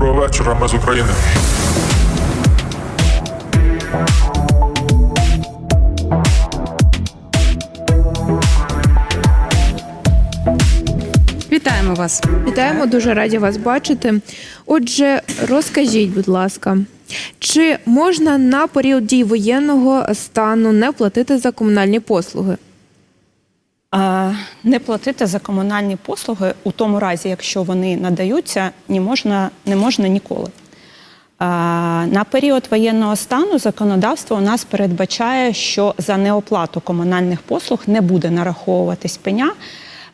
Доброго вечора, ми з України. Вітаємо вас. Вітаємо, дуже раді вас бачити. Отже, розкажіть, будь ласка, чи можна на період дій воєнного стану не платити за комунальні послуги? Не платити за комунальні послуги у тому разі, якщо вони надаються, не можна, не можна ніколи. На період воєнного стану законодавство у нас передбачає, що за неоплату комунальних послуг не буде нараховуватись пеня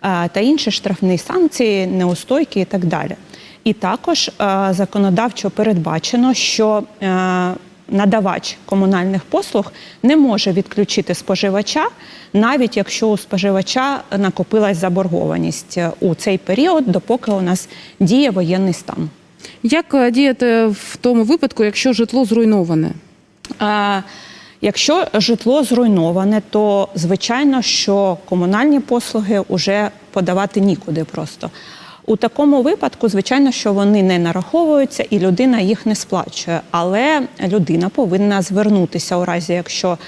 та інші штрафні санкції, неустойки і так далі. І також законодавчо передбачено, що е, надавач комунальних послуг не може відключити споживача, навіть якщо у споживача накопилась заборгованість е, у цей період, допоки у нас діє воєнний стан. Як е, діяти в тому випадку, якщо житло зруйноване? Е, Якщо житло зруйноване, то звичайно, що комунальні послуги вже подавати нікуди просто. У такому випадку, звичайно, що вони не нараховуються і людина їх не сплачує. Але людина повинна звернутися у разі, якщо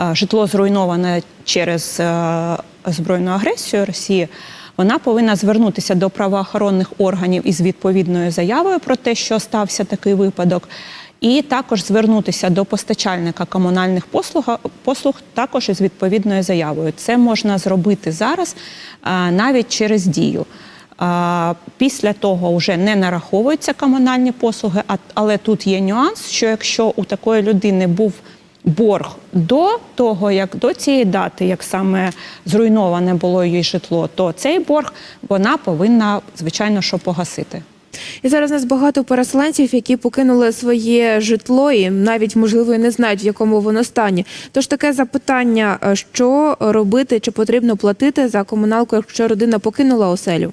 е, житло зруйноване через е, збройну агресію Росії. Вона повинна звернутися до правоохоронних органів із відповідною заявою про те, що стався такий випадок, і також звернутися до постачальника комунальних послуг, послуг також із відповідною заявою. Це можна зробити зараз навіть через дію. Після того вже не нараховуються комунальні послуги, але тут є нюанс, що якщо у такої людини був борг до того, як до цієї дати, як саме зруйноване було її житло, то цей борг вона повинна, звичайно, що погасити. І зараз у нас багато переселенців, які покинули своє житло і навіть можливо і не знають, в якому воно стані. Тож таке запитання: що робити, чи потрібно платити за комуналку, якщо родина покинула оселю?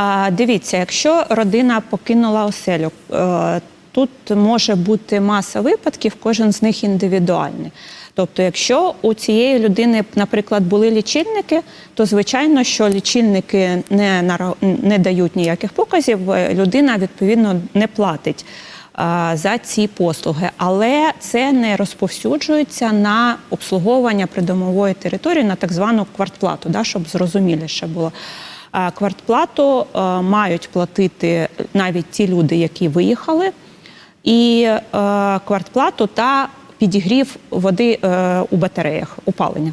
А дивіться, якщо родина покинула оселю, е, тут може бути маса випадків, кожен з них індивідуальний. Тобто, якщо у цієї людини, наприклад, були лічильники, то звичайно, що лічильники не не дають ніяких показів, е, людина відповідно не платить а, за ці послуги, але це не розповсюджується на обслуговування придомової території на так звану квартплату, да, щоб зрозуміліше було. А, Квартплату е, мають платити навіть ті люди, які виїхали, і е, квартплату та підігрів води е, у батареях, опалення.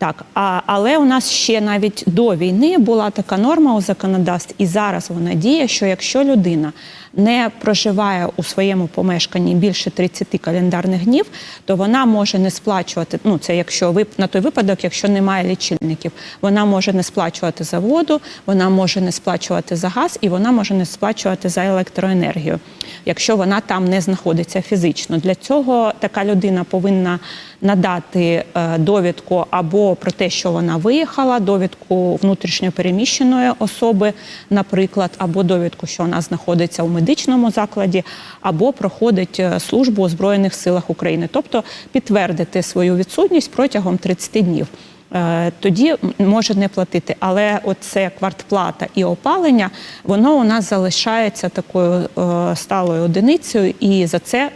Так, а, але у нас ще навіть до війни була така норма у законодавстві, і зараз вона діє, що якщо людина не проживає у своєму помешканні більше 30 календарних днів, то вона може не сплачувати. Ну це якщо ви на той випадок, якщо немає лічильників, вона може не сплачувати за воду, вона може не сплачувати за газ, і вона може не сплачувати за електроенергію, якщо вона там не знаходиться фізично. Для цього така людина повинна надати е, довідку або про те, що вона виїхала, довідку внутрішньопереміщеної особи, наприклад, або довідку, що вона знаходиться у медичному закладі, або проходить е, службу у Збройних силах України, тобто підтвердити свою відсутність протягом 30 днів. Е, Тоді може не платити, але оце квартплата і опалення, воно у нас залишається такою е, сталою одиницею, і за це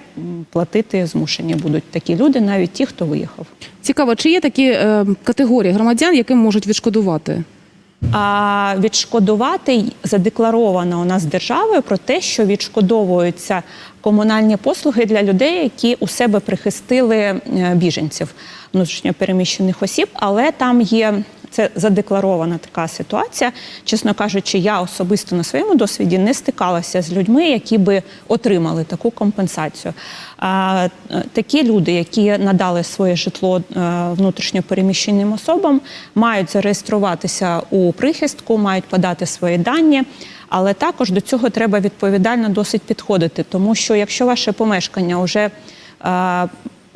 платити змушені будуть такі люди, навіть ті, хто виїхав. Цікаво, чи є такі е, категорії громадян, яким можуть відшкодувати? А відшкодувати задекларовано у нас державою про те, що відшкодовуються комунальні послуги для людей, які у себе прихистили е, біженців внутрішньопереміщених осіб, але там є. Це задекларована така ситуація. Чесно кажучи, я особисто на своєму досвіді не стикалася з людьми, які би отримали таку компенсацію. А, е, такі люди, які надали своє житло е, внутрішньопереміщеним особам, мають зареєструватися у прихистку, мають подати свої дані. Але також до цього треба відповідально досить підходити, тому що якщо ваше помешкання вже е,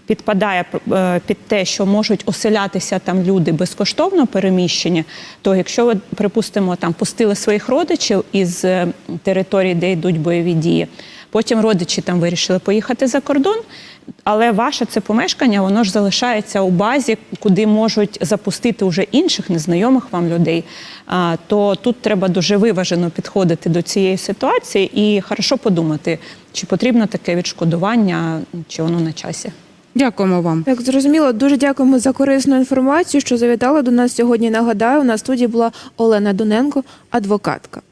підпадає е, під те, що можуть оселятися там люди безкоштовно переміщені, то якщо ви, припустимо, там пустили своїх родичів із е, території, де йдуть бойові дії, потім родичі там вирішили поїхати за кордон. Але ваше це помешкання, воно ж залишається у базі, куди можуть запустити вже інших незнайомих вам людей. А, то тут треба дуже виважено підходити до цієї ситуації і хорошо подумати, чи потрібно таке відшкодування, чи воно на часі. Дякуємо вам. Так, зрозуміло. Дуже дякуємо за корисну інформацію, що завітала до нас сьогодні. Нагадаю, на студії була Олена Доненко, адвокатка.